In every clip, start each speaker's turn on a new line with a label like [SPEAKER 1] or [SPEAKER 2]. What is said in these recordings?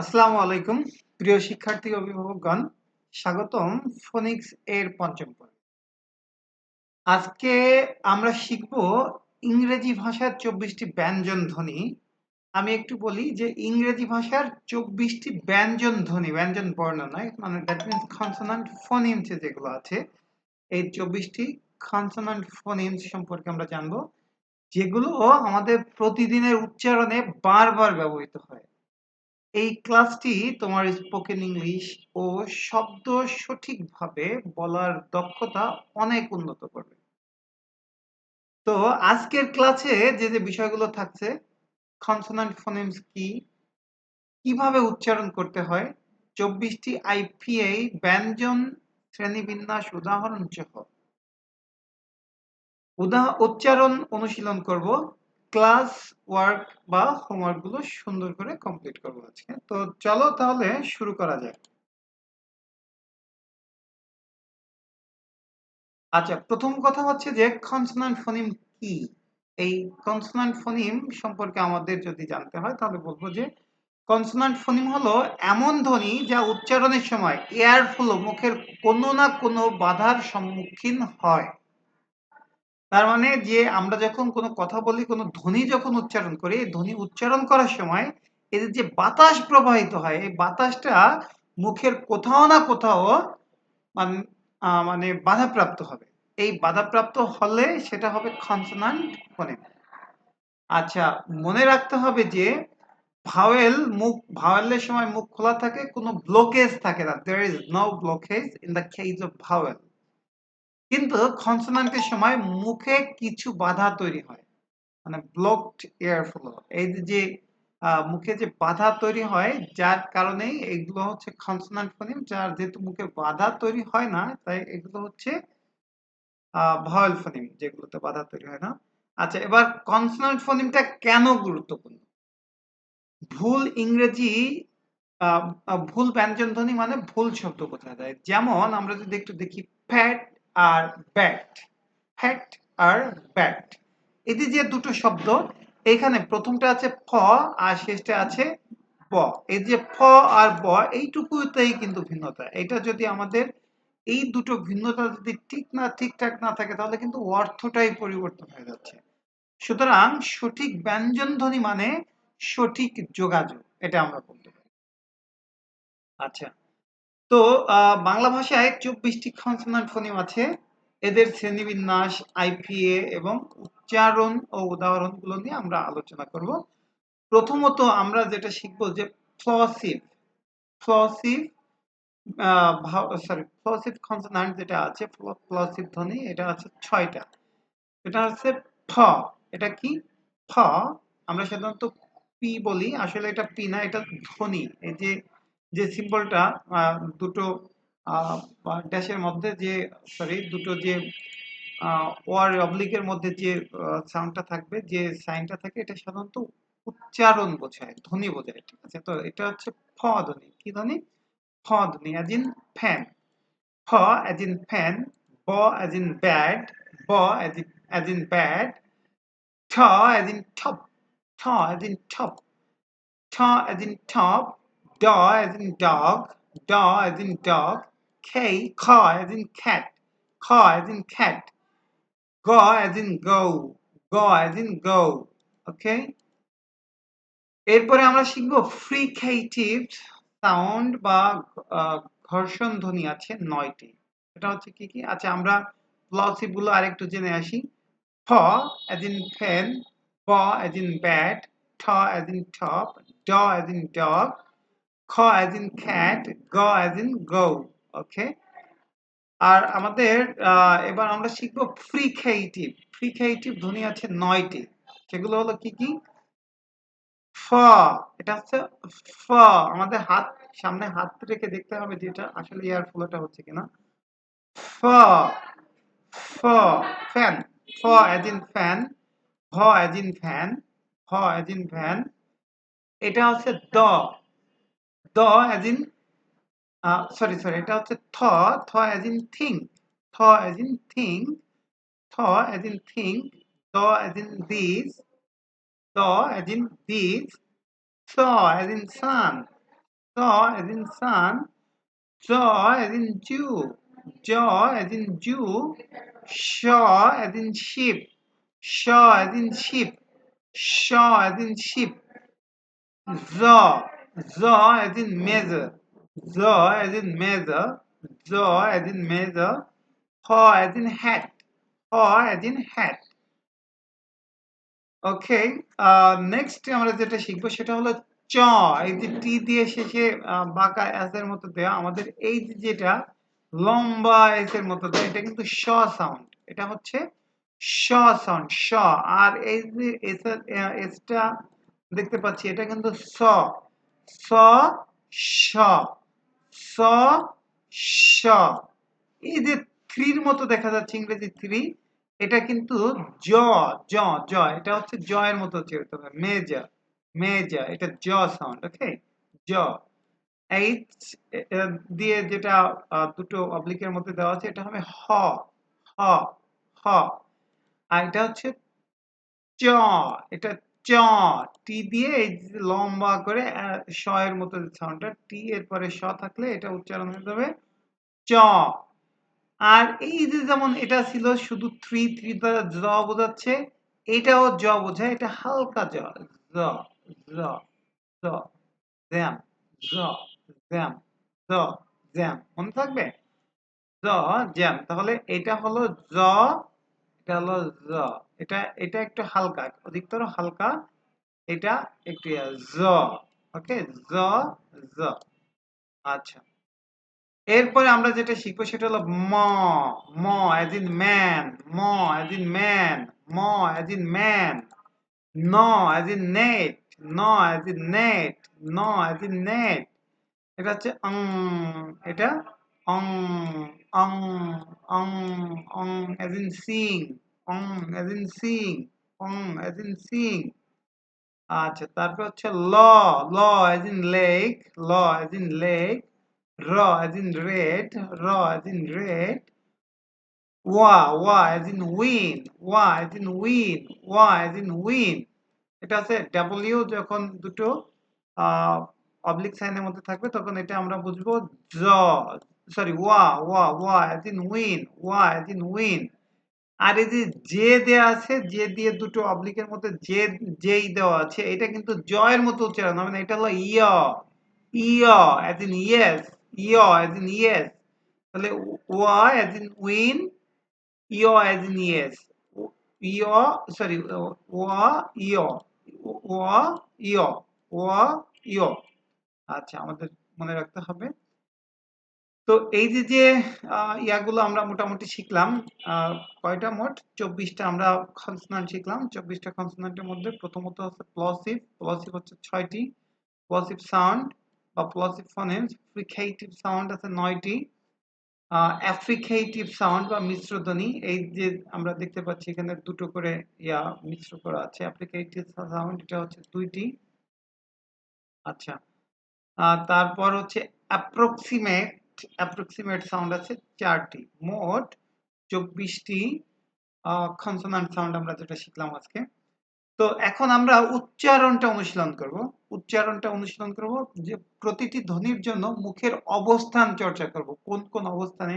[SPEAKER 1] আসসালামু আলাইকুম, প্রিয় শিক্ষার্থী অভিভাবকগণ। স্বাগতম ফোনিক্স এর পঞ্চম পর্বে। আজকে আমরা শিখব ইংরেজি ভাষার চব্বিশটি ব্যঞ্জন ধ্বনি। আমি একটু বলি যে ইংরেজি ভাষার চব্বিশটি ব্যঞ্জন ধ্বনি, ব্যঞ্জন বর্ণ নয় মানে দ্যাট মিনস কনসোনান্ট ফোনিমস যেগুলো আছে, এই চব্বিশটি কনসোনান্ট ফোনিমস সম্পর্কে আমরা জানব, যেগুলো আমাদের প্রতিদিনের উচ্চারণে বারবার ব্যবহৃত হয়। এই ক্লাসটি তোমার স্পোকেন ইংলিশ ও শব্দ সঠিকভাবে বলার দক্ষতা অনেক উন্নত করবে। তো আজকের ক্লাসে যে যে বিষয়গুলো থাকছে কনসোনান্ট ফোনেমস কি, কীভাবে উচ্চারণ করতে হয়, চব্বিশটি আইপিএ ব্যঞ্জন শ্রেণীবিন্যাস উদাহরণ সহ। উদাহ উচ্চারণ অনুশীলন করব। ক্লাস ওয়ার্ক বা হোমওয়ার্কগুলো সুন্দর করে কমপ্লিট করব আজকে। তো চলো তাহলে শুরু করা যায় আচ্ছা প্রথম কথা হচ্ছে যে কনসোনান্ট ফোনিম কি? এই কনসোনান্ট ফোনিম সম্পর্কে আমাদের যদি জানতে হয়, তাহলে বলব যে কনসোনান্ট ফোনিম হলো এমন ধ্বনি যা উচ্চারণের সময় এয়ার ফ্লো মুখের কোনো না কোনো বাধার সম্মুখীন হয়। তার মানে যে আমরা যখন কোনো কথা বলি, কোনো ধ্বনি যখন উচ্চারণ করি ধ্বনি উচ্চারণ করার সময় এদের যে বাতাস প্রবাহিত হয়, এই বাতাসটা মুখের কোথাও না কোথাও মানে বাধাপ্রাপ্ত হবে। এই বাধাপ্রাপ্ত হলে সেটা হবে কনসোনান্ট ফোনেম আচ্ছা মনে রাখতে হবে যে ভাওয়েল মুখ, ভাওয়েলের সময় মুখ খোলা থাকে, কোনো ব্লকেজ থাকে না। There is no blockage in the case of vowel. কিন্তু কনসোনান্টের সময় মুখে কিছু বাধা তৈরি হয়। মানে ব্লকড এয়ার ফ্লো এই যে মুখে যে বাধা তৈরি হয়, যার কারণে এগুলো হচ্ছে কনসোনান্ট ফোনিম যার যেহেতু মুখে বাধা তৈরি হয় না, তাই এগুলো হচ্ছে ভয়েল ফোনিম যেগুলোতে বাধা তৈরি হয় না। আচ্ছা এবার কনসোনান্ট ফোনিমটা কেন গুরুত্বপূর্ণ? ভুল ইংরেজি ভুল ব্যঞ্জন ধ্বনি মানে ভুল শব্দ বোঝা যায়। যেমন আমরা যদি একটু দেখি ফ্যাট আর ব্যাট ফ্যাট আর ব্যাট এটি যে দুটো শব্দ এখানে প্রথমটা আছে ফ আর শেষটা আছে ব। এই যে ফ আর ব, এইটুকুতেই কিন্তু ভিন্নতা। এটা যদি আমাদের এই দুটো ভিন্নতা যদি ঠিক না, ঠিকঠাক না থাকে, তাহলে কিন্তু অর্থটাই পরিবর্তন হয়ে যাচ্ছে। সুতরাং সঠিক ব্যঞ্জন ধ্বনি মানে সঠিক যোগাযোগ, এটা আমরা বলতে পারি। আচ্ছা। তো বাংলা ভাষায় চব্বিশটি কনসোনান্ট ফোনিম আছে। এদের শ্রেণীবিন্যাস আইপিএ এবং উচ্চারণ ও উদাহরণগুলো নিয়ে আমরা আলোচনা করব। প্রথমত আমরা যেটা শিখব যে ফ্লসিভ ফ্লসিভ সরি ফ্লসিভ কনসোনান্ট যেটা আছে ফ্লসিভ ধ্বনি, এটা আছে ছয়টা। এটা হচ্ছে ফ, এটা কি? ফ, আমরা সাধারণত পি বলি। আসলে এটা পি না, এটা ধ্বনি। এই যে যে সিম্বলটা দুটো ড্যাশের মধ্যে যে সরি দুটো যে ওয়ার অবলিকের মধ্যে যে সাউন্ডটা থাকবে, যে সাইনটা থাকে, এটা সাধারণত উচ্চারণ বোঝায়, ধ্বনি বোঝায়, ঠিক আছে? তো এটা হচ্ছে ফ ধ্বনি। কি ধ্বনি? ফ ধ্বনি অ্যাজ ইন ফ্যান ফ অ্যাজ ইন ফ্যান ব অ্যাজ ইন ব্যাড ব as in as in bad ঠ অ্যাজ ইন ঠপ, ঠ অ্যাজ ইন ঠপ, ঠ অ্যাজ ইন টপ ড as in dog, d as in dog, k, caw as in cat, caw as in cat, go as in go, go as in go. Okay? এরপরে আমরা শিখব fricative sound বা ঘর্ষণ ধ্বনি আছে নয়টি এটা হচ্ছে কি কি আচ্ছা আমরা প্লসিভগুলো আরেকটু জেনে আসি ফ as in pen, ব as in bat, ঠ as in top, ড as in dog, খ as ইন cat, গ as ইন go. ওকে আর আমাদের এবার আমরা শিখব ফ্রিকেটিভ ফ্রিকেটিভ ধ্বনি আছে নয়টি সেগুলো হলো কি কি? ফ এটা হচ্ছে ফ আমাদের হাত সামনে হাত রেখে দেখতে হবে যে এটা আসলে এয়ার ফ্লোটা হচ্ছে কিনা। ফ ফ ফ্যান ফ অ্যাজ ইন ফ্যান ভ অ্যাজ ইন ফ্যান ভ অ্যাজ ইন ফ্যান এটা হচ্ছে দ। দ অ্যাজ ইন সরি সরি এটা হচ্ছে থ থ অ্যাজ ইন থিঙ্ক থ অ্যাজ ইন থিঙ্ক থ অ্যাজ ইন থিঙ্ক দ অ্যাজ ইন দিস দ as in this saw as in sun saw as in sun jaw as in Jew jaw as in Jew shaw as in sheep shaw as in sheep shaw as in sheep zaw zaw as in measure zaw as in measure zaw as in measure haw as in hat. Haw as in hat okay next আমরা যেটা শিখব সেটা হলো চ, এই যে টি দিয়ে শেষে বাঁকা এস এর মতো দেওয়া আমাদের এই যেটা লম্বা এস এর মতো দেওয়া এটা কিন্তু শ সাউন্ড এটা হচ্ছে শ সাউন্ড শ, আর এই যে এস এসটা দেখতে পাচ্ছি, এটা কিন্তু স স শ স শ এই যে থ্রির মতো দেখা যাচ্ছে ইংরেজি থ্রি এটা কিন্তু জ জ জ। এটা হচ্ছে জ এর মতো চেয়ে হবে মেজা মেজা এটা জ সাউন্ড ওকে জ। এইচ দিয়ে যেটা দুটো অবলিকের মধ্যে দেওয়া আছে, এটা হবে হ হ হ। আর এটা হচ্ছে চ, এটা চ টি দিয়ে এই লম্বা করে শ এর মতো সাউন্ডটা টি এর পরে স থাকলে এটা উচ্চারণ হতে হবে চ। আর এই যে যেমন এটা ছিল, শুধু থ্রি থ্রি দ্বারা জ বোঝাচ্ছে, এটাও জ বোঝায়, এটা হালকা জ জ জ জ জ, জ্যাম জ, জ্যাম, মনে থাকবে? জ, জ্যাম, তাহলে এটা হলো জ এটা হলো জ। এটা এটা একটু হালকা, অধিকতর হালকা, এটা একটু জ। ওকে? জ জ। আচ্ছা। এরপরে আমরা যেটা শিখব সেটা হলো ম ম অ্যাজ ইন ম্যান ম অ্যাজ ইন ম্যান ম অ্যাজ ইন ম্যান ন অ্যাজ ইন নেট ন অ্যাজ ইন নেট ন অ্যাজ ইন নেট এটা হচ্ছে অং, এটা অং। অং অং অং অ্যাজ ইন সিং অং অ্যাজ ইন সিং অং অ্যাজ ইন সিং আচ্ছা তারপর হচ্ছে ল ল অ্যাজ ইন লেক ল অ্যাজ ইন লেক র as in red, র as in red, ওয়া ওয়া as in win, ওয়া as in win, ওয়া as in win. এটা আছে ডাব্লিউ যখন দুটো অবলিক সাইনের মধ্যে থাকবে তখন এটা আমরা বুঝব জ সরি ওয়া ওয়া ওয়া as in win, ওয়া as in উইন আর এই যে যে দেয়া আছে যে দিয়ে দুটো অবলিকের মধ্যে যে যেই দেওয়া আছে এটা কিন্তু জয়ের মতো উচ্চারণ হবে না এটা হলো ইয়। ইয় as in ইয়েস ইয় as ইন ইয়েস তাহলে ওয়া as ইন উইন ইয় as in yes. ইয় সরি ওয়া ইয় ওয়া ইয় ওয়া ইয়। আচ্ছা আমাদের মনে রাখতে হবে। তো এই যে যে ইয়াগুলো আমরা মোটামুটি শিখলাম কয়টা মোট? চব্বিশটা আমরা কনসোনান্ট শিখলাম। চব্বিশটা কনসোনান্টের মধ্যে প্রথমত হচ্ছে প্লসিভ প্লসিভ হচ্ছে ছয়টি। প্লসিভ সাউন্ড বা প্লসিভ ফনেমস ফ্রিকেটিভ সাউন্ড আছে নয়টি। অ্যাফ্রিকেটিভ সাউন্ড বা মিশ্র ধ্বনি এই যে আমরা দেখতে পাচ্ছি এখানে দুটো করে ইয়া মিশ্র করা আছে। অ্যাপ্লিকেটিভ সাউন্ড এটা হচ্ছে দুইটি। আচ্ছা। তারপর হচ্ছে অ্যাপ্রক্সিমেট অ্যাপ্রক্সিমেট সাউন্ড আছে চারটি। মোট চব্বিশটি কনসোনান্ট সাউন্ড আমরা যেটা শিখলাম আজকে। তো এখন আমরা উচ্চারণটা অনুশীলন করব। উচ্চারণটা অনুশীলন করব যে প্রতিটি ধ্বনির জন্য মুখের অবস্থান চর্চা করব। কোন কোন অবস্থানে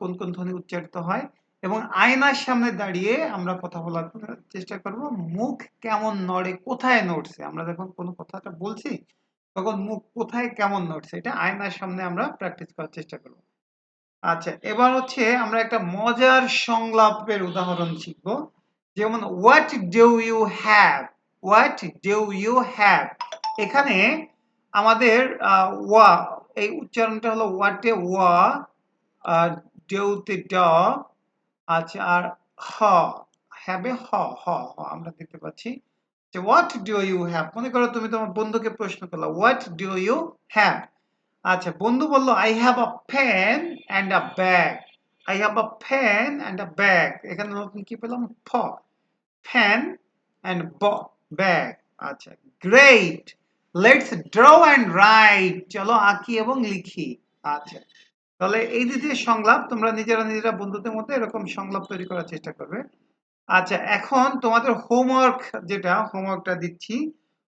[SPEAKER 1] কোন কোন ধ্বনি উচ্চারিত হয় এবং আয়নার সামনে দাঁড়িয়ে আমরা কথা বলার চেষ্টা করব। মুখ কেমন নড়ে, কোথায় নড়ছে? আমরা যখন কোনো কথাটা বলছি তখন মুখ কোথায় কেমন নড়ছে? এটা আয়নার সামনে আমরা প্র্যাকটিস করার চেষ্টা করব। আচ্ছা এবার হচ্ছে আমরা একটা মজার সংলাপের উদাহরণ শিখব। যেমন what do you have what do you have এখানে আমাদের ওয়া এই উচ্চারণটা হলো হোয়াটে ওয়া ডেউতে ড আচ্ছা আর হ হ্যাবে হ হ, আমরা দেখতে পাচ্ছি। যে হোয়াট ডু ইউ হ্যাভ মনে করো তুমি তোমার বন্ধুকে প্রশ্ন করল হোয়াট ডু ইউ হ্যাভ আচ্ছা বন্ধু বলল I have a fan and a bag I have a pen and a bag এখানে নতুন কি পেলাম? ফ পেন অ্যান্ড ব্যাগ আচ্ছা great let's draw and write চলো আঁকি এবং লিখি। আচ্ছা তাহলে এই যে সংলাপ, তোমরা নিজেরা নিজেরা বন্ধুদের মধ্যে এরকম সংলাপ তৈরি করার চেষ্টা করবে। আচ্ছা এখন তোমাদের হোমওয়ার্ক যেটা হোমওয়ার্কটা দিচ্ছি।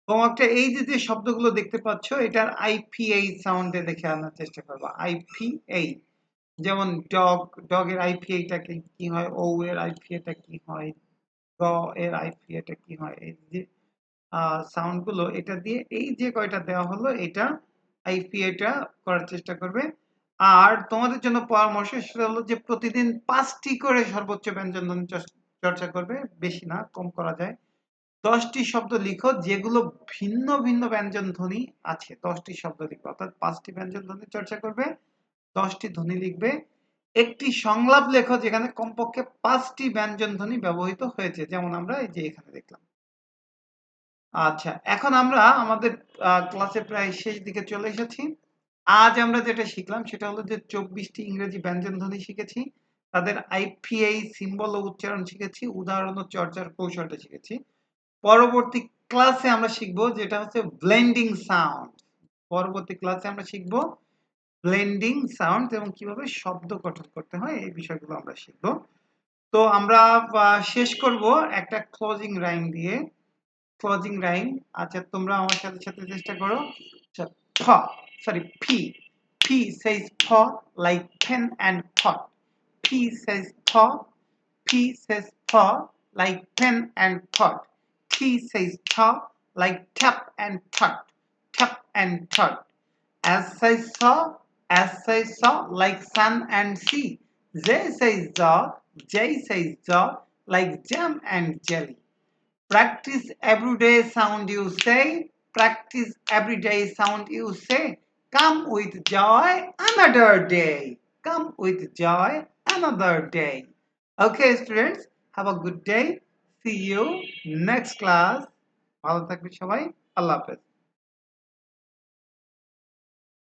[SPEAKER 1] তোমাকে এই যে যে শব্দগুলো দেখতে পাচ্ছ, এটার আইপিএই সাউন্ডে দেখে আনার চেষ্টা করব। আইপিএই যেমন ডগ ডগের আইপিএটা কি হয় ও এর আইপিএটা কি হয় গ এর আইপিএটা কি হয়, এই যে সাউন্ডগুলো এটা দিয়ে এই যে কয়টা দেওয়া হলো, এটা আইপিএটা করার চেষ্টা করবে। আর তোমাদের জন্য পরামর্শ সেটা হলো যে, প্রতিদিন পাঁচটি করে সর্বোচ্চ ব্যঞ্জন চর্চ- করবে, বেশি না, কম করা যায়। দশটি শব্দ লিখো, যেগুলো ভিন্ন ভিন্ন ব্যঞ্জন ধ্বনি আছে। দশটি শব্দ লিখবে অর্থাৎ পাঁচটি ব্যঞ্জন ধ্বনি চর্চা করবে, দশটি ধ্বনি লিখবে। একটি সংলাপ লেখো, যেখানে কমপক্ষে পাঁচটি ব্যঞ্জন ধ্বনি ব্যবহৃত হয়েছে, যেমন আমরা এই যে এখানে দেখলাম। আচ্ছা এখন আমরা আমাদের ক্লাসে প্রায় শেষ দিকে চলে এসেছি। আজ আমরা যেটা শিখলাম, সেটা হলো যে চব্বিশটি ইংরেজি ব্যঞ্জন ধ্বনি শিখেছি। তাদের আইপিআই সিম্বল ও উচ্চারণ শিখেছি, উদাহরণ ও চর্চার কৌশলটা শিখেছি। পরবর্তী ক্লাসে আমরা শিখব যেটা হচ্ছে ব্লেন্ডিং সাউন্ড পরবর্তী ক্লাসে আমরা শিখব ব্লেন্ডিং সাউন্ড এবং কীভাবে শব্দ গঠন করতে হয়, এই বিষয়গুলো আমরা শিখব। তো আমরা শেষ করব একটা ক্লোজিং রাইম দিয়ে। ক্লোজিং রাইম আচ্ছা তোমরা আমার সাথে সাথে চেষ্টা করো। ফ সরি ফি ফি says ফ like pen and pot P says paw, P says paw, like pen and pot. T says ta, like tap and tut, tap and tut. As says saw, as says saw, like sun and sea. Z says jaw, J says jaw, like jam and jelly. Practice everyday sound you say, practice everyday sound you say. Come with joy another day. Come with joy another day. Okay, students, have a good day. See you next class. ভালো থাকবে সবাই আল্লাহ হাফেজ